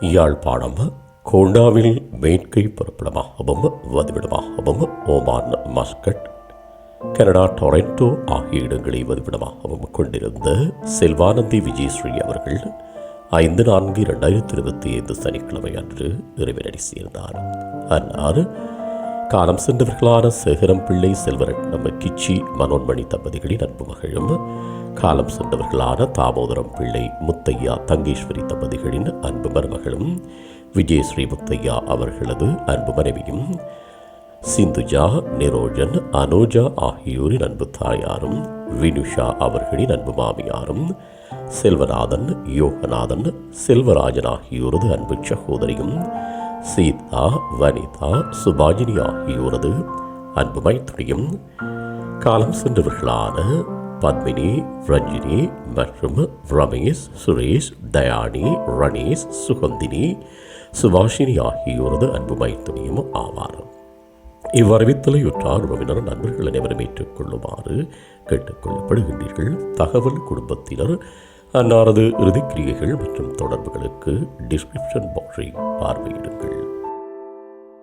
யாழ்ப்பாணம் கோண்டாவில் மேற்கை புறப்படமாகவும் வதிவிடமாகவும் ஓமான் மஸ்கட் கனடா டொரண்டோ ஆகிய இடங்களை வதிவிடமாகவும் கொண்டிருந்த செல்வானந்தி விஜயஸ்ரீ அவர்கள் ஐந்து நான்கு இரண்டாயிரத்தி இருபத்தி ஐந்து சனிக்கிழமை அன்று இறைவனடி சேர்ந்தார். அன்னார் காலம் சென்றவர்களான சேகரம் பிள்ளை செல்வரட்னம் கிச்சி மனோன்மணி தம்பதிகளின் அன்பு மகளும் காலம் சென்றவர்களான தாமோதரம் பிள்ளை முத்தையா தங்கேஸ்வரி தம்பதிகளின் அன்பு மருமகளும் விஜயஸ்ரீ முத்தையா அவர்களது அன்பு மனைவியும் சிந்துஜா நிரோஜன் அனோஜா ஆகியோரின் அன்பு தாயாரும் வினுஷா அவர்களின் அன்பு மாமியாரும் செல்வநாதன் யோகநாதன் செல்வராஜன் ஆகியோரது அன்பு சகோதரியும் சீதா வனிதா சுபாஜினி ஆகியோரது அன்பு மைத்துனியும் காலம் சென்றவர்களான பத்மினி ரஞ்சினி மற்றும் ரமேஷ் சுரேஷ் தயானி ரணேஷ் சுகந்தினி சுபாஷினி ஆகியோரது அன்பு மைத்துனியும் ஆவார். இவ்வறிவித்தலை உற்றார் உறவினர் நண்பர்கள் அனைவரும் ஏற்றுக்கொள்ளுமாறு கேட்டுக்கொள்ளப்படுகின்றீர்கள். தகவல் குடும்பத்தினர் அன்னாரது இறுதிக்கிரியைகள் மற்றும் தொடர்புகளுக்கு டிஸ்கிரிப்ஷன் பாக்ஸை பார்வையிடுங்கள்.